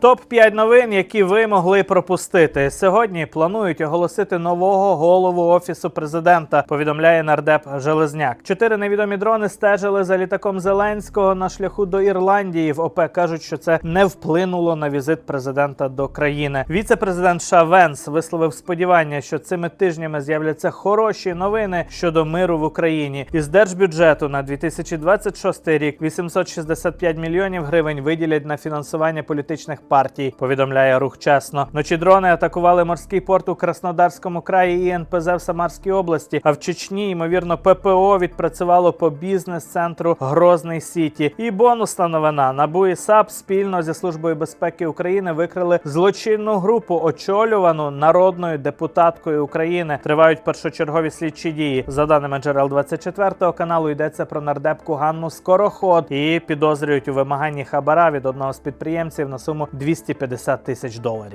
Топ 5 новин, які ви могли пропустити. Сьогодні планують оголосити нового голову офісу президента. Повідомляє нардеп Железняк. Чотири невідомі дрони стежили за літаком Зеленського на шляху до Ірландії. В ОП кажуть, що це не вплинуло на візит президента до країни. Віце-президент США Венс висловив сподівання, що цими тижнями з'являться хороші новини щодо миру в Україні. Із держбюджету на 2026 рік 865 мільйонів гривень виділять на фінансування політичних партій. Повідомляє рух чесно. Ночі дрони атакували морський порт у Краснодарському краї і НПЗ в Самарській області. А в Чечні, ймовірно, ППО відпрацювало по бізнес-центру Грозний Сіті. І бонусна новина: НАБУ і САП спільно зі службою безпеки України викрили злочинну групу, очолювану народною депутаткою України. Тривають першочергові слідчі дії. За даними джерел 24 каналу, йдеться про нардепку Ганну Скороход. Її підозрюють у вимаганні хабара від одного з підприємців на суму 250 тисяч доларів.